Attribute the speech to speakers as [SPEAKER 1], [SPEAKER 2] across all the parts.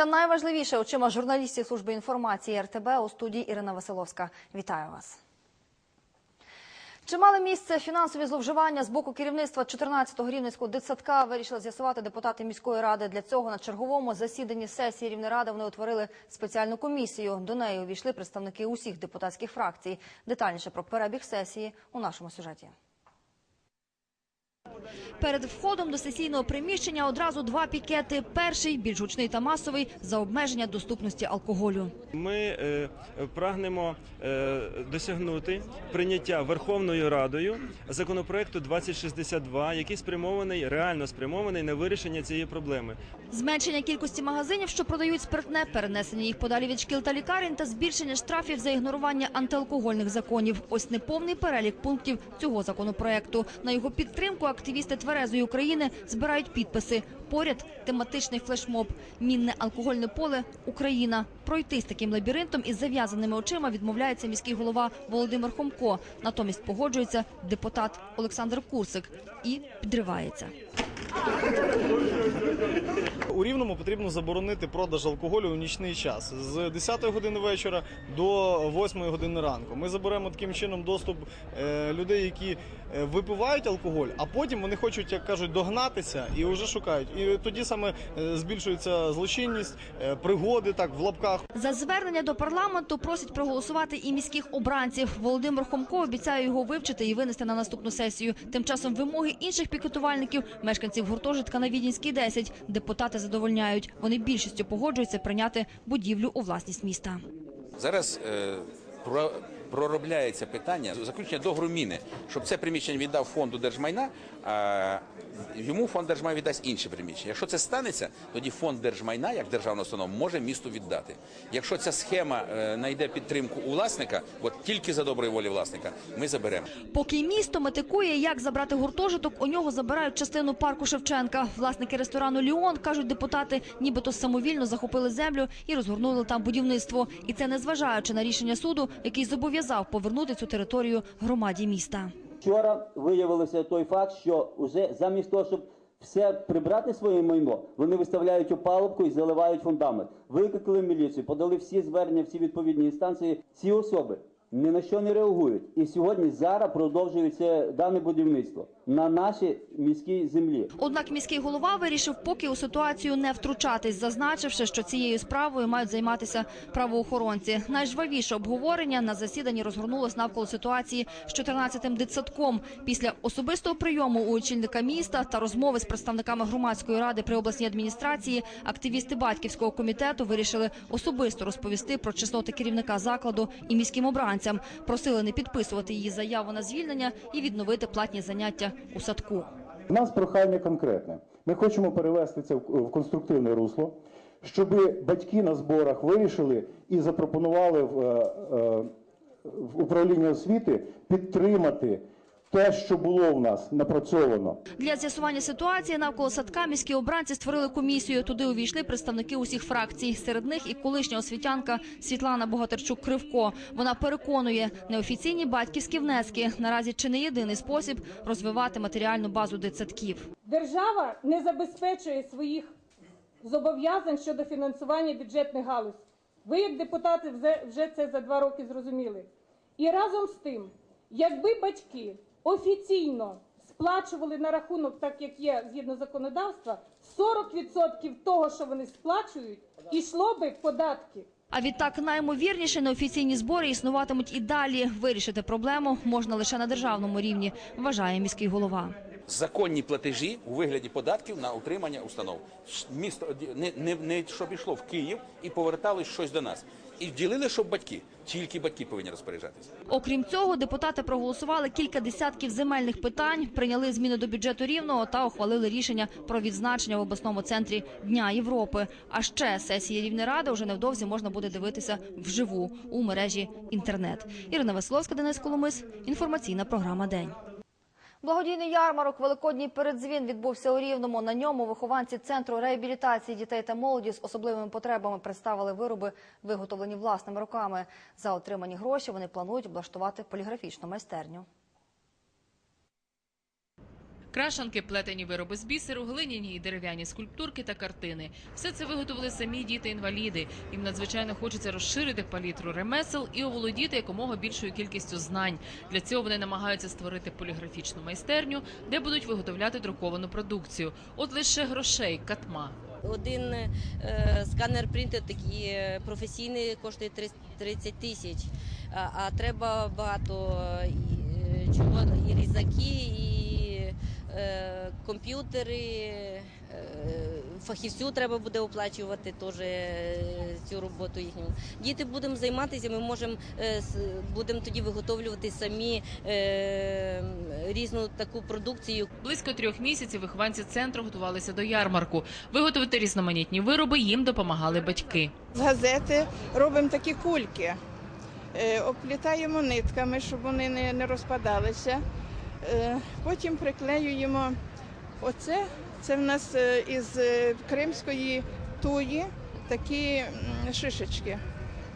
[SPEAKER 1] Усе найважливіше очима журналістів служби інформації РТБ у студії Ірина Василовська. Вітаю вас. Чи мали місце фінансові зловживання з боку керівництва 14-го рівненського дитсадка вирішили з'ясувати депутати міської ради. Для цього на черговому засіданні сесії Рівнеради вони утворили спеціальну комісію. До неї увійшли представники усіх депутатських фракцій. Детальніше про перебіг сесії у нашому сюжеті. Перед входом до сесійного приміщення одразу два пікети. Перший більш гучний та масовий за обмеження доступності алкоголю.
[SPEAKER 2] Ми е, прагнемо е, досягнути прийняття Верховною Радою законопроекту 2062, який спрямований реально спрямований на вирішення цієї проблеми.
[SPEAKER 1] Зменшення кількості магазинів, що продають спиртне, перенесення їх подалі від шкіл та лікарень та збільшення штрафів за ігнорування антиалкогольних законів. Ось неповний перелік пунктів цього законопроекту. На його підтримку активісти Тверезої України збирають підписи. Поряд тематичний флешмоб «Мінне алкогольне поле. Україна». Пройти з таким лабіринтом із зав'язаними очима відмовляється міський голова Володимир Хомко. Натомість погоджується депутат Олександр Курсик і підривається.
[SPEAKER 3] У Рівному потрібно заборонити продаж алкоголю у нічний час з 10 години вечора до 8 години ранку. Ми заберемо таким чином доступ е, людей, які е, випивають алкоголь, а потім вони хочуть, як кажуть, догнатися і вже шукають. І тоді саме е, збільшується злочинність, пригоди так в лапках.
[SPEAKER 1] За звернення до парламенту просять проголосувати і міських обранців. Володимир Хомко обіцяє його вивчити і винести на наступну сесію. Тим часом вимоги інших пікетувальників, мешканців гуртожитка на Відінській 10, депутати задовольняють. Вони більшістю погоджуються прийняти будівлю у власність міста.
[SPEAKER 4] Зараз е, проробляється питання заключення договору міни, щоб це приміщення віддав фонду держмайна, а йому фонд держмайна віддасть інше приміщення. Якщо це станеться, тоді фонд держмайна, як державна установа, може місту віддати. Якщо ця схема е, знайде підтримку у власника, от тільки за доброї волі власника, ми заберемо.
[SPEAKER 1] Поки місто метикує, як забрати гуртожиток, у нього забирають частину парку Шевченка. Власники ресторану Ліон кажуть, депутати, нібито самовільно захопили землю і розгорнули там будівництво. І це незважаючи на рішення суду, який зобов'язав повернути цю територію громаді міста.
[SPEAKER 5] Вчора виявилося той факт, що вже замість того, щоб все прибрати своє майно, вони виставляють опалубку і заливають фундамент. Викликали міліцію, подали всі звернення, всі відповідні інстанції. Ці особи ні на що не реагують. І сьогодні зараз продовжується дане будівництво на нашій міській землі.
[SPEAKER 1] Однак міський голова вирішив поки у ситуацію не втручатись, зазначивши, що цією справою мають займатися правоохоронці. Найжвавіше обговорення на засіданні розгорнулось навколо ситуації з 14-тим дитсадком. Після особистого прийому у очільника міста та розмови з представниками громадської ради при обласній адміністрації, активісти батьківського комітету вирішили особисто розповісти про чесноти керівника закладу і міським обранцям. Просили не підписувати її заяву на звільнення і відновити платні заняття у садку.
[SPEAKER 6] У нас прохання конкретне. Ми хочемо перевести це в конструктивне русло, щоб батьки на зборах вирішили і запропонували в, е, е, в управлінні освіти підтримати те, що було в нас напрацьовано.
[SPEAKER 1] Для з'ясування ситуації навколо садка міські обранці створили комісію. Туди увійшли представники усіх фракцій. Серед них і колишня освітянка Світлана Богатирчук Кривко. Вона переконує, неофіційні батьківські внески наразі чи не єдиний спосіб розвивати матеріальну базу дитсадків.
[SPEAKER 7] Держава не забезпечує своїх зобов'язань щодо фінансування бюджетних галузь. Ви, як депутати, вже- вже це за два роки зрозуміли. І разом з тим, якби батьки офіційно сплачували на рахунок, так як є згідно законодавства, 40% того, що вони сплачують, ішло би в податки.
[SPEAKER 1] А відтак наймовірніше неофіційні збори існуватимуть і далі. Вирішити проблему можна лише на державному рівні, вважає міський голова.
[SPEAKER 4] Законні платежі у вигляді податків на утримання установ. Місто не, не, не щоб йшло в Київ і поверталось щось до нас. І вділили, щоб батьки, тільки батьки повинні розпоряджатися.
[SPEAKER 1] Окрім цього, депутати проголосували кілька десятків земельних питань, прийняли зміни до бюджету рівного та ухвалили рішення про відзначення в обласному центрі Дня Європи. А ще сесії Рівнеради вже невдовзі можна буде дивитися вживу у мережі інтернет. Ірина Веселовська, Денис Коломис. Інформаційна програма День. Благодійний ярмарок Великодній передзвін відбувся у Рівному. На ньому вихованці центру реабілітації дітей та молоді з особливими потребами представили вироби, виготовлені власними руками. За отримані гроші вони планують облаштувати поліграфічну майстерню.
[SPEAKER 8] Крашанки, плетені вироби з бісеру, глиняні і дерев'яні скульптурки та картини. Все це виготовили самі діти-інваліди. Їм надзвичайно хочеться розширити палітру ремесел і оволодіти якомога більшою кількістю знань. Для цього вони намагаються створити поліграфічну майстерню, де будуть виготовляти друковану продукцію. От лише грошей катма.
[SPEAKER 9] Один е, сканер принтер такий е, професійний коштує 30 тисяч, а, треба багато е, чого і різаки, і комп'ютери. е, Фахівцю треба буде оплачувати теж е, цю роботу їхню. Діти будемо займатися, ми можемо е, будемо тоді виготовлювати самі е, різну таку продукцію.
[SPEAKER 8] Близько трьох місяців вихованці центру готувалися до ярмарку. Виготовити різноманітні вироби їм допомагали батьки.
[SPEAKER 10] З газети робимо такі кульки, Е, оплітаємо нитками, щоб вони не розпадалися. Е, Потім приклеюємо оце. Це в нас е, із е, кримської туї такі шишечки.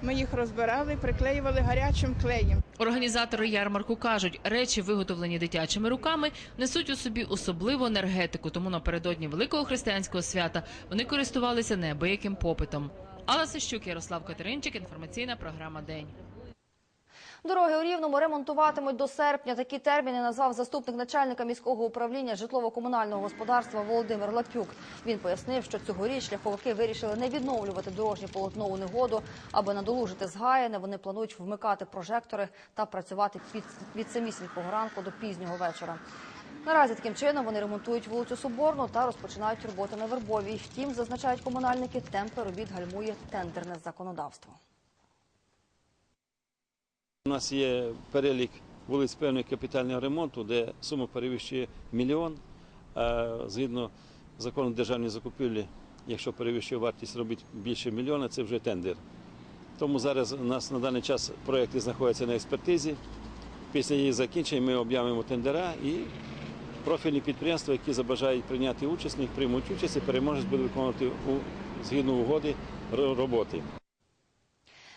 [SPEAKER 10] Ми їх розбирали, приклеювали гарячим клеєм.
[SPEAKER 8] Організатори ярмарку кажуть, речі, виготовлені дитячими руками, несуть у собі особливу енергетику. Тому напередодні великого християнського свята вони користувалися неабияким попитом. Алла Сищук, Ярослав Катеринчик, інформаційна програма День.
[SPEAKER 1] Дороги у Рівному ремонтуватимуть до серпня. Такі терміни назвав заступник начальника міського управління житлово-комунального господарства Володимир Лапюк. Він пояснив, що цьогоріч шляховики вирішили не відновлювати дорожнє полотно у негоду, аби надолужити згаяне. Вони планують вмикати прожектори та працювати від, від самісінького ранку до пізнього вечора. Наразі таким чином вони ремонтують вулицю Соборну та розпочинають роботи на Вербовій. Втім, зазначають комунальники, темпи робіт гальмує тендерне законодавство.
[SPEAKER 11] У нас є перелік вулиць певного капітального ремонту, де сума перевищує мільйон. Згідно закону державної закупівлі, якщо перевищує вартість робіт більше мільйона, це вже тендер. Тому зараз у нас на даний час проєкти знаходяться на експертизі. Після її закінчення ми об'явимо тендера і профільні підприємства, які забажають прийняти участь, в приймуть участь і переможець буде виконувати у, згідно угоди роботи.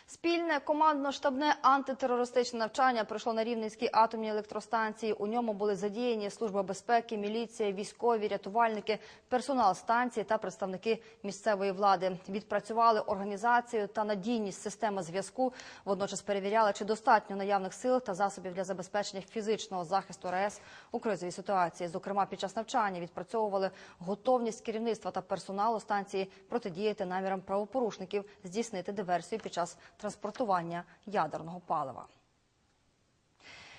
[SPEAKER 1] Спільне командно-штабне антитерористичне навчання пройшло на Рівненській атомній електростанції. У ньому були задіяні служба безпеки, міліція, військові, рятувальники, персонал станції та представники місцевої влади. Відпрацювали організацію та надійність системи зв'язку. Водночас перевіряли, чи достатньо наявних сил та засобів для забезпечення фізичного захисту РАЕС у кризовій ситуації. Зокрема, під час навчання відпрацьовували готовність керівництва та персоналу станції протидіяти намірам правопорушників здійснити диверсію під час транспортування ядерного палива.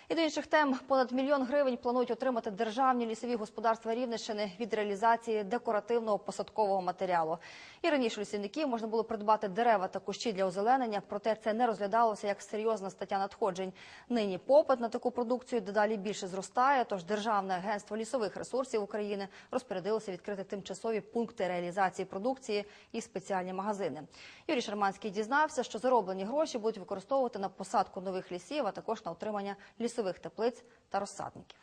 [SPEAKER 1] І до інших тем понад мільйон гривень планують отримати державні лісові господарства Рівненщини від реалізації декоративного посадкового матеріалу. І раніше лісівників можна було придбати дерева та кущі для озеленення, проте це не розглядалося як серйозна стаття надходжень. Нині попит на таку продукцію дедалі більше зростає. Тож Державне агентство лісових ресурсів України розпорядилося відкрити тимчасові пункти реалізації продукції і спеціальні магазини. Юрій Шарманський дізнався, що зароблені гроші будуть використовувати на посадку нових лісів, а також на утримання лісових теплиць та розсадників.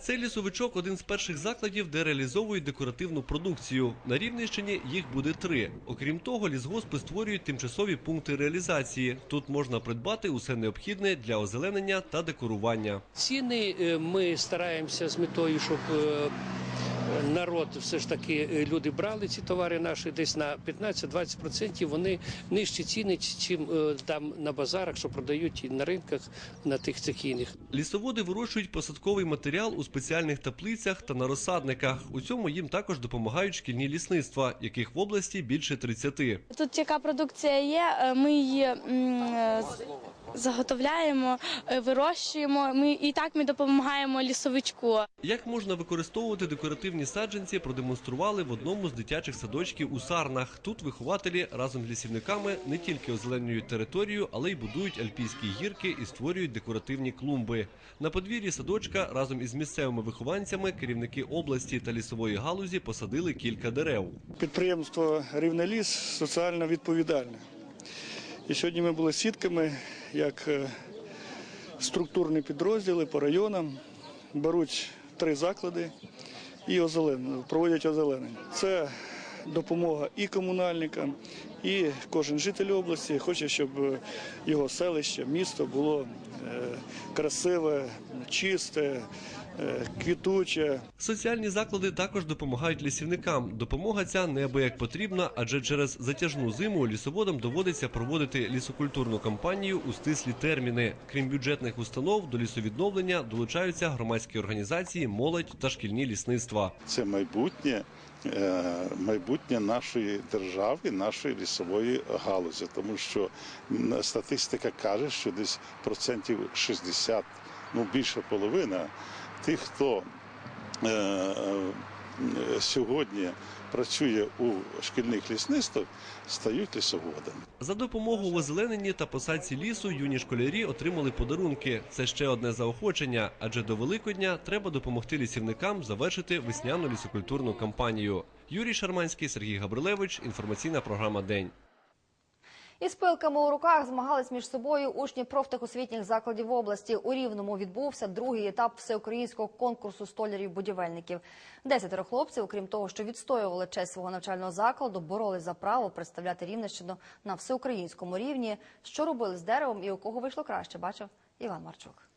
[SPEAKER 12] Цей лісовичок один з перших закладів, де реалізовують декоративну продукцію. На Рівненщині їх буде три. Окрім того, лісгоспи створюють тимчасові пункти реалізації. Тут можна придбати усе необхідне для озеленення та декорування.
[SPEAKER 13] Ціни е, ми стараємося з метою, щоб е, народ все ж таки е, люди брали ці товари наші десь на 15-20% вони нижчі ціни, чим е, там на базарах, що продають і на ринках на тих цехійних.
[SPEAKER 12] Лісоводи вирощують посадковий матеріал у спеціальних теплицях та на розсадниках. У цьому їм також допомагають шкільні лісництва, яких в області більше 30.
[SPEAKER 14] Тут яка продукція є, е, ми її заготовляємо, е, вирощуємо. Ми і так ми допомагаємо лісовичку.
[SPEAKER 12] Як можна використовувати декоративні саджанці, продемонстрували в одному з дитячих садочків у Сарнах. Тут вихователі разом з лісівниками не тільки озеленюють територію, але й будують альпійські гірки і створюють декоративні клумби. На подвір'ї садочка разом із місцевими вихованцями керівники області та лісової галузі посадили кілька дерев.
[SPEAKER 15] Підприємство Рівне ліс соціально відповідальне. І сьогодні ми були свідками, як е, структурні підрозділи по районам беруть три заклади і озелен... проводять озеленення. Це допомога і комунальникам, і кожен житель області хоче, щоб е, його селище, місто було красиве, чисте, е, квітуче.
[SPEAKER 12] Соціальні заклади також допомагають лісівникам. Допомога ця неабияк потрібна, адже через затяжну зиму лісоводам доводиться проводити лісокультурну кампанію у стислі терміни. Крім бюджетних установ, до лісовідновлення долучаються громадські організації, молодь та шкільні лісництва.
[SPEAKER 16] Це майбутнє, е, майбутнє нашої держави, нашої лісової галузі, тому що статистика каже, що десь процентів 60, ну більше половина тих, хто е, е, сьогодні працює у шкільних лісництвах, стають лісоводами.
[SPEAKER 12] За допомогою в та посадці лісу юні школярі отримали подарунки. Це ще одне заохочення, адже до Великодня треба допомогти лісівникам завершити весняну лісокультурну кампанію. Юрій Шарманський, Сергій Габрилевич. Інформаційна програма День.
[SPEAKER 1] Із пилками у руках змагались між собою учні профтехосвітніх закладів області. У Рівному відбувся другий етап всеукраїнського конкурсу столярів-будівельників. Десятеро хлопців, окрім того, що відстоювали честь свого навчального закладу, боролись за право представляти Рівненщину на всеукраїнському рівні. Що робили з деревом і у кого вийшло краще, бачив Іван Марчук.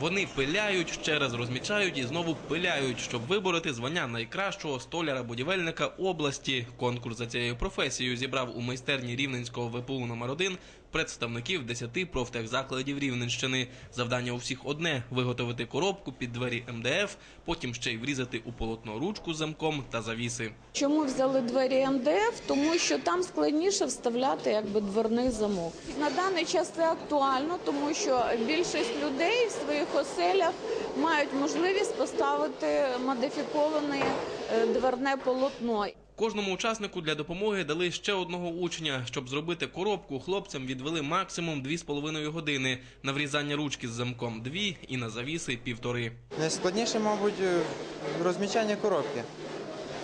[SPEAKER 17] Вони пиляють, ще раз розмічають і знову пиляють, щоб вибороти звання найкращого столяра-будівельника області. Конкурс за цією професією зібрав у майстерні Рівненського ВПУ номер 1 представників 10 профтехзакладів Рівненщини. Завдання у всіх одне виготовити коробку під двері МДФ, потім ще й врізати у полотно ручку замком та завіси.
[SPEAKER 18] Чому взяли двері МДФ? Тому що там складніше вставляти якби дверний замок. На даний час це актуально, тому що більшість людей в своїх оселях мають можливість поставити модифіковане дверне полотно.
[SPEAKER 17] Кожному учаснику для допомоги дали ще одного учня. Щоб зробити коробку, хлопцям відвели максимум 2,5 години. На врізання ручки з замком 2 і на завіси півтори.
[SPEAKER 19] Найскладніше, мабуть, е, розмічання коробки.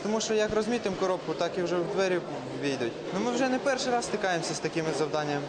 [SPEAKER 19] Тому що як розмітимо коробку, так і вже в двері війдуть. Ну ми вже не перший раз стикаємося з такими завданнями.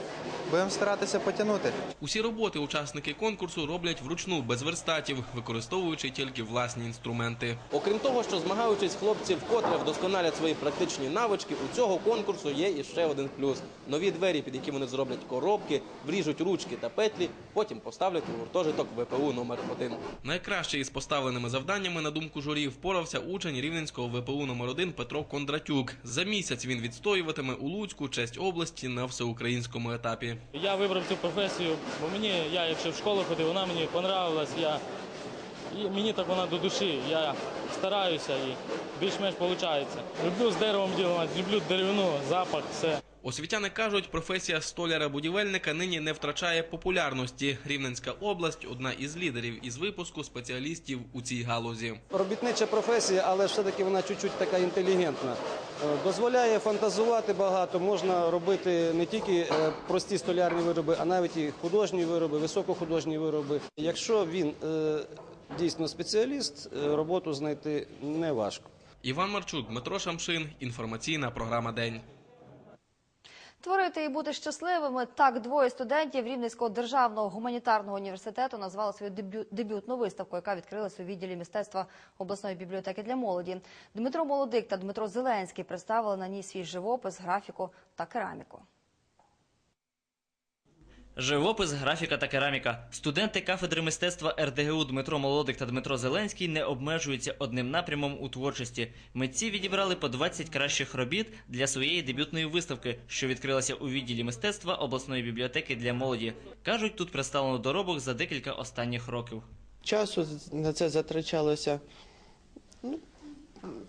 [SPEAKER 19] Будемо старатися потягнути.
[SPEAKER 17] Усі роботи учасники конкурсу роблять вручну без верстатів, використовуючи тільки власні інструменти. Окрім того, що змагаючись, хлопці вкотре вдосконалять свої практичні навички. У цього конкурсу є і ще один плюс: нові двері, під які вони зроблять коробки, вріжуть ручки та петлі, потім поставлять у гуртожиток ВПУ номер 1 Найкраще із поставленими завданнями на думку журі впорався учень рівненського ВПУ номер 1 Петро Кондратюк. За місяць він відстоюватиме у Луцьку честь області на всеукраїнському етапі.
[SPEAKER 20] Я вибрав цю професію, бо мені, я якщо в школу ходив, вона мені понравилась, я, і мені так вона до душі. Я стараюся і більш-менш виходить. Люблю з деревом ділувати, люблю деревину, запах, все.
[SPEAKER 17] Освітяни кажуть, професія столяра-будівельника нині не втрачає популярності. Рівненська область одна із лідерів із випуску спеціалістів у цій галузі.
[SPEAKER 21] Робітнича професія, але все-таки вона чуть-чуть така інтелігентна. Е, Дозволяє фантазувати багато, можна робити не тільки е, прості столярні вироби, а навіть і художні вироби, високохудожні вироби. Якщо він е, дійсно спеціаліст, роботу знайти не важко.
[SPEAKER 17] Іван Марчук, Дмитро Шамшин. Інформаційна програма День.
[SPEAKER 1] Творити і бути щасливими так двоє студентів Рівненського державного гуманітарного університету назвали свою дебю- дебютну виставку, яка відкрилась у відділі мистецтва обласної бібліотеки для молоді. Дмитро Молодик та Дмитро Зеленський представили на ній свій живопис, графіку та кераміку.
[SPEAKER 22] Живопис, графіка та кераміка. Студенти кафедри мистецтва РДГУ Дмитро Молодик та Дмитро Зеленський не обмежуються одним напрямом у творчості. Митці відібрали по 20 кращих робіт для своєї дебютної виставки, що відкрилася у відділі мистецтва обласної бібліотеки для молоді. кажуть, тут представлено доробок за декілька останніх років.
[SPEAKER 23] Часу на це затрачалося ну,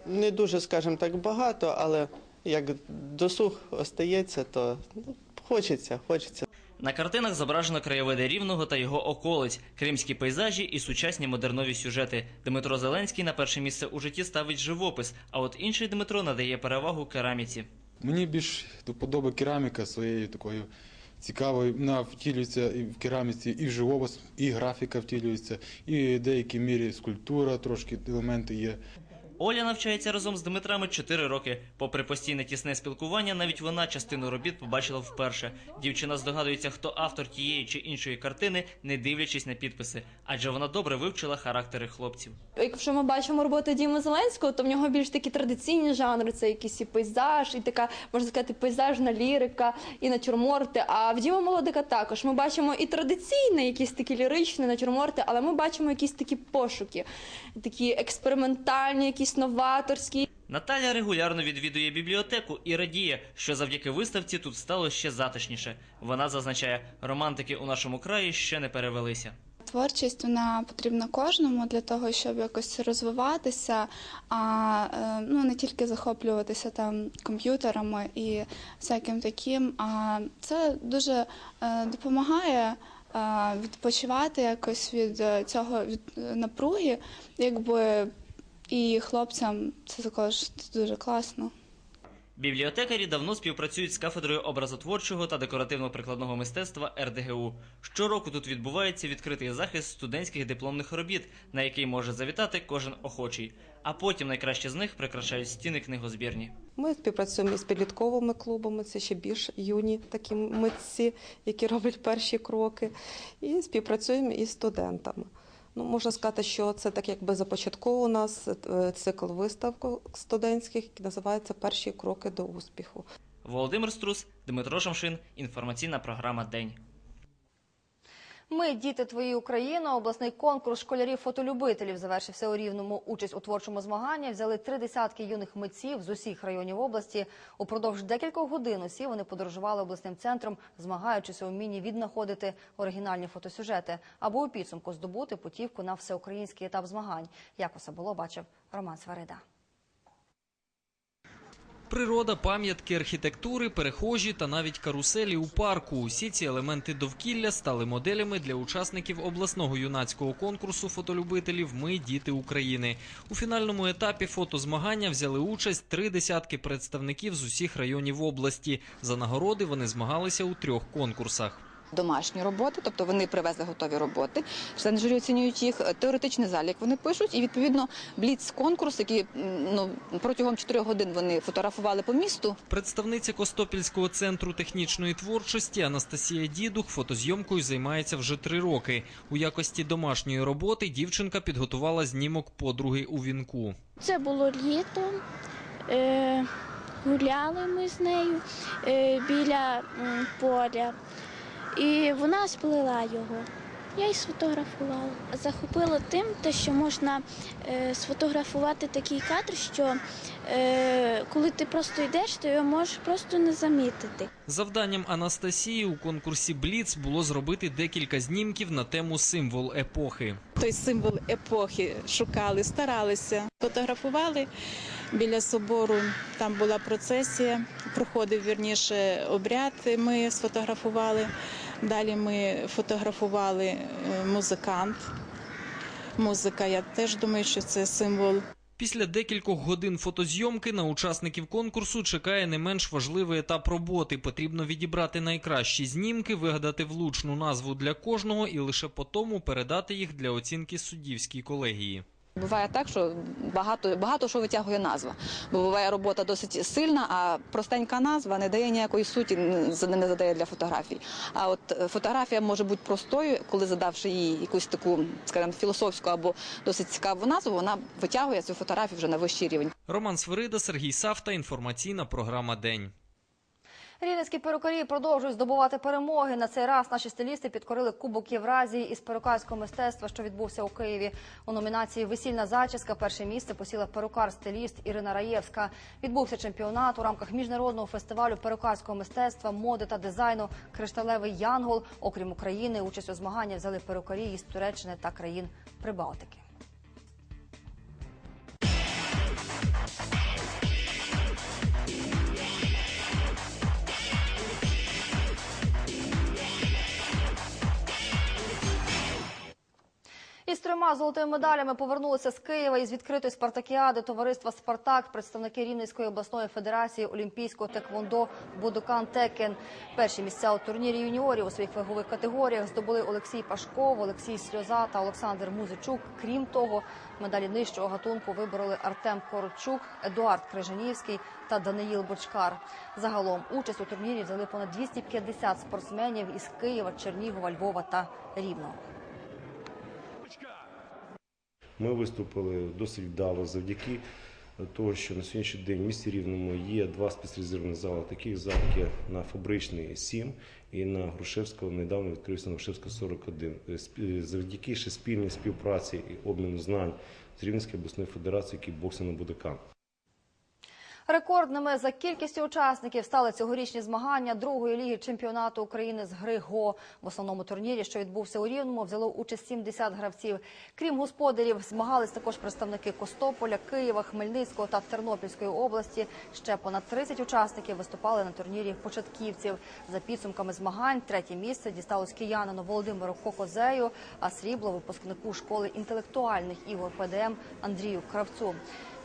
[SPEAKER 23] не дуже, скажімо так, багато, але як досуг остається, то ну, хочеться, хочеться.
[SPEAKER 22] На картинах зображено краєвиди рівного та його околиць, кримські пейзажі і сучасні модернові сюжети. Дмитро Зеленський на перше місце у житті ставить живопис, а от інший Дмитро надає перевагу кераміці.
[SPEAKER 24] Мені більш до подоби кераміка своєю такою цікавою. Вона втілюється і в кераміці, і в живопис, і графіка втілюється, і в деякій мірі скульптура, трошки елементи є.
[SPEAKER 22] Оля навчається разом з Дмитрами 4 роки. Попри постійне тісне спілкування, навіть вона частину робіт побачила вперше. Дівчина здогадується, хто автор тієї чи іншої картини, не дивлячись на підписи, адже вона добре вивчила характери хлопців.
[SPEAKER 25] Якщо ми бачимо роботи Діми Зеленського, то в нього більш такі традиційні жанри, це якийсь і пейзаж, і така, можна сказати, пейзажна лірика, і натюрморти. А в Діма Молодика також ми бачимо і традиційні, якісь такі ліричні натюрморти, але ми бачимо якісь такі пошуки, такі експериментальні, якісь новаторські.
[SPEAKER 22] Наталя регулярно відвідує бібліотеку і радіє, що завдяки виставці тут стало ще затишніше. Вона зазначає, романтики у нашому краї ще не перевелися.
[SPEAKER 26] Творчість вона потрібна кожному для того, щоб якось розвиватися, а е, ну не тільки захоплюватися там комп'ютерами і всяким таким. А це дуже е, допомагає е, відпочивати якось від цього від напруги, якби і хлопцям це також дуже класно.
[SPEAKER 22] Бібліотекарі давно співпрацюють з кафедрою образотворчого та декоративно-прикладного мистецтва РДГУ. Щороку тут відбувається відкритий захист студентських дипломних робіт, на який може завітати кожен охочий. А потім найкраще з них прикрашають стіни книгозбірні.
[SPEAKER 27] Ми співпрацюємо із підлітковими клубами, це ще більш юні такі митці, які роблять перші кроки, і співпрацюємо із студентами. Ну, можна сказати, що це так якби започатково у нас е, цикл виставок студентських, який називається Перші кроки до успіху.
[SPEAKER 22] Володимир Струс, Дмитро Шамшин. Інформаційна програма День.
[SPEAKER 1] Ми, діти твої України, обласний конкурс школярів-фотолюбителів завершився у Рівному. Участь у творчому змаганні взяли три десятки юних митців з усіх районів області. Упродовж декількох годин усі вони подорожували обласним центром, змагаючися у вмінні віднаходити оригінальні фотосюжети, аби у підсумку здобути путівку на всеукраїнський етап змагань. Як усе було, бачив Роман Сварида.
[SPEAKER 28] Природа, пам'ятки архітектури, перехожі та навіть каруселі у парку. Усі ці елементи довкілля стали моделями для учасників обласного юнацького конкурсу фотолюбителів Ми діти України. У фінальному етапі фотозмагання взяли участь три десятки представників з усіх районів області. За нагороди вони змагалися у трьох конкурсах.
[SPEAKER 29] Домашні роботи, тобто вони привезли готові роботи. Члени журі оцінюють їх теоретичний залік. Вони пишуть, і відповідно бліц конкурс, який ну протягом 4 годин вони фотографували по місту.
[SPEAKER 28] Представниця Костопільського центру технічної творчості Анастасія Дідух фотозйомкою займається вже три роки. У якості домашньої роботи дівчинка підготувала знімок подруги у вінку.
[SPEAKER 30] Це було літо. Е, гуляли ми з нею е, біля поля, і вона сплила його. Я й сфотографувала. Захопило тим, те, що можна е, сфотографувати такий кадр, що е, коли ти просто йдеш, ти його можеш просто не замітити.
[SPEAKER 28] Завданням Анастасії у конкурсі Бліц було зробити декілька знімків на тему символ епохи.
[SPEAKER 31] той символ епохи шукали, старалися. Фотографували біля собору. Там була процесія, проходив вірніше обряд. Ми сфотографували. Далі ми фотографували е, музикант. Музика, я теж думаю, що це символ
[SPEAKER 28] Після декількох годин фотозйомки на учасників конкурсу чекає не менш важливий етап роботи. Потрібно відібрати найкращі знімки, вигадати влучну назву для кожного і лише по тому передати їх для оцінки суддівській колегії.
[SPEAKER 29] Буває так, що багато багато що витягує назва. Бо буває робота досить сильна, а простенька назва не дає ніякої суті, не задає для фотографій. А от е, фотографія може бути простою, коли задавши їй якусь таку, скажімо, філософську або досить цікаву назву, вона витягує цю фотографію вже на вищий рівень.
[SPEAKER 28] Роман Свирида, Сергій Савта. Інформаційна програма День.
[SPEAKER 1] Рівненські перукарі продовжують здобувати перемоги. На цей раз наші стилісти підкорили Кубок Євразії із перукарського мистецтва, що відбувся у Києві. У номінації Весільна зачіска перше місце посіла перукар-стиліст Ірина Раєвська. Відбувся чемпіонат у рамках міжнародного фестивалю перукарського мистецтва, моди та дизайну Кришталевий Янгол. Окрім України, участь у змаганні взяли перукарі із Туреччини та країн Прибалтики. Із трьома золотими медалями повернулися з Києва із відкритої спартакіади товариства Спартак, представники Рівненської обласної федерації олімпійського теквондо Будокан Текен. Перші місця у турнірі юніорів у своїх вагових категоріях здобули Олексій Пашков, Олексій Сльоза та Олександр Музичук. Крім того, медалі нижчого гатунку вибороли Артем Коротчук, Едуард Крижанівський та Даниїл Бочкар. Загалом участь у турнірі взяли понад 250 спортсменів із Києва, Чернігова, Львова та Рівного.
[SPEAKER 32] Ми виступили досить вдало завдяки того, що на сьогоднішній день в місті Рівному є два спеціалізовані зали. Таких залів є на Фабричний 7 і на Грушевського недавно відкрився на Грушевського 41. Е, спі- Завдяки ще спільній співпраці і обміну знань з Рівненською обласною федерацією кікбоксингу Будакан.
[SPEAKER 1] Рекордними за кількістю учасників стали цьогорічні змагання другої ліги чемпіонату України з гри ГО. В основному турнірі, що відбувся у Рівному, взяло участь 70 гравців. Крім господарів, змагались також представники Костополя, Києва, Хмельницького та Тернопільської області. Ще понад 30 учасників виступали на турнірі початківців. За підсумками змагань, третє місце дісталось киянину Володимиру Кокозею, а срібло випускнику школи інтелектуальних ігор ПДМ Андрію Кравцу.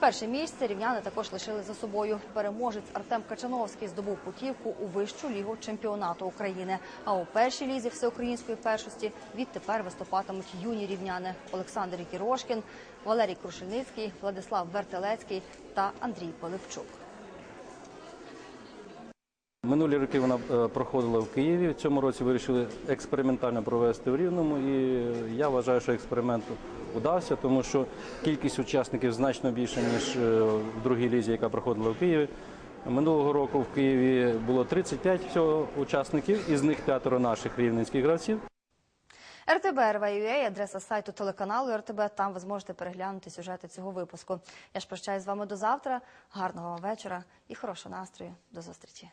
[SPEAKER 1] Перше місце рівняни також лишили за собою. Переможець Артем Качановський здобув путівку у вищу лігу чемпіонату України. А у першій лізі всеукраїнської першості відтепер виступатимуть юні рівняни Олександр Кірошкін, Валерій Крушельницький, Владислав Вертелецький та Андрій Пилипчук.
[SPEAKER 33] Минулі роки вона е, проходила в Києві. В цьому році вирішили експериментально провести в Рівному. І я вважаю, що експеримент удався, тому що кількість учасників значно більша, ніж е, в другій лізі, яка проходила в Києві. Минулого року в Києві було 35 всього учасників, із них п'ятеро наших рівненських гравців.
[SPEAKER 1] РТБ РВ.UA, адреса сайту телеканалу РТБ. Там ви зможете переглянути сюжети цього випуску. Я ж прощаюсь з вами до завтра. Гарного вам вечора і хорошого настрою. До зустрічі.